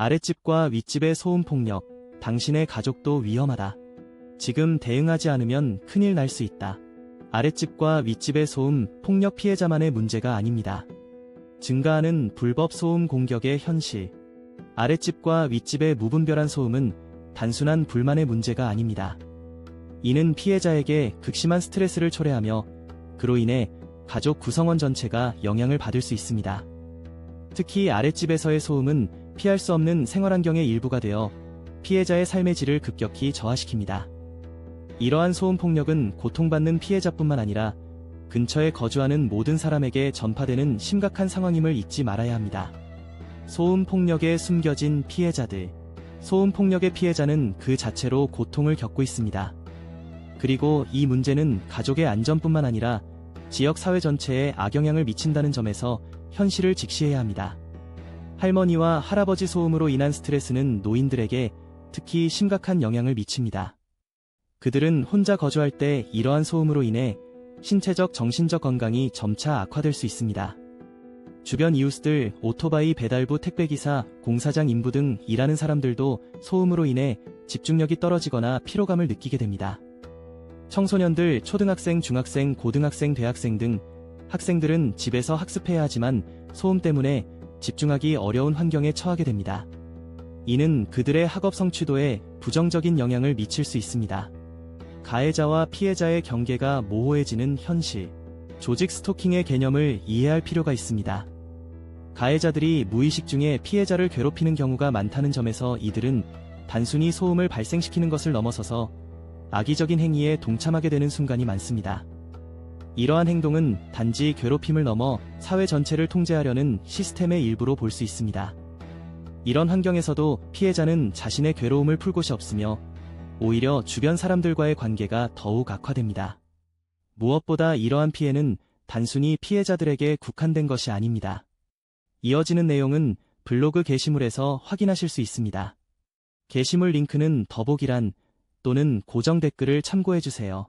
아랫집과 윗집의 소음 폭력, 당신의 가족도 위험하다. 지금 대응하지 않으면 큰일 날 수 있다. 아랫집과 윗집의 소음, 폭력 피해자만의 문제가 아닙니다. 증가하는 불법 소음 공격의 현실. 아랫집과 윗집의 무분별한 소음은 단순한 불만의 문제가 아닙니다. 이는 피해자에게 극심한 스트레스를 초래하며 그로 인해 가족 구성원 전체가 영향을 받을 수 있습니다. 특히 아랫집에서의 소음은 피할 수 없는 생활환경의 일부가 되어 피해자의 삶의 질을 급격히 저하시킵니다. 이러한 소음 폭력은 고통받는 피해자뿐만 아니라 근처에 거주하는 모든 사람에게 전파되는 심각한 상황임을 잊지 말아야 합니다. 소음 폭력에 숨겨진 피해자들. 소음 폭력의 피해자는 그 자체로 고통을 겪고 있습니다. 그리고 이 문제는 가족의 안전뿐만 아니라 지역 사회 전체에 악영향을 미친다는 점에서 현실을 직시해야 합니다. 할머니와 할아버지 소음으로 인한 스트레스는 노인들에게 특히 심각한 영향을 미칩니다. 그들은 혼자 거주할 때 이러한 소음으로 인해 신체적 정신적 건강이 점차 악화될 수 있습니다. 주변 이웃들, 오토바이 배달부 택배기사, 공사장 인부 등 일하는 사람들도 소음으로 인해 집중력이 떨어지거나 피로감을 느끼게 됩니다. 청소년들, 초등학생, 중학생, 고등학생, 대학생 등 학생들은 집에서 학습해야 하지만 소음 때문에 집중하기 어려운 환경에 처하게 됩니다. 이는 그들의 학업 성취도에 부정적인 영향을 미칠 수 있습니다. 가해자와 피해자의 경계가 모호해지는 현실. 조직 스토킹의 개념을 이해할 필요가 있습니다. 가해자들이 무의식 중에 피해자를 괴롭히는 경우가 많다는 점에서 이들은 단순히 소음을 발생시키는 것을 넘어서서 악의적인 행위에 동참하게 되는 순간이 많습니다. 이러한 행동은 단지 괴롭힘을 넘어 사회 전체를 통제하려는 시스템의 일부로 볼 수 있습니다. 이런 환경에서도 피해자는 자신의 괴로움을 풀 곳이 없으며 오히려 주변 사람들과의 관계가 더욱 악화됩니다. 무엇보다 이러한 피해는 단순히 피해자들에게 국한된 것이 아닙니다. 이어지는 내용은 블로그 게시물에서 확인하실 수 있습니다. 게시물 링크는 더보기란 또는 고정 댓글을 참고해주세요.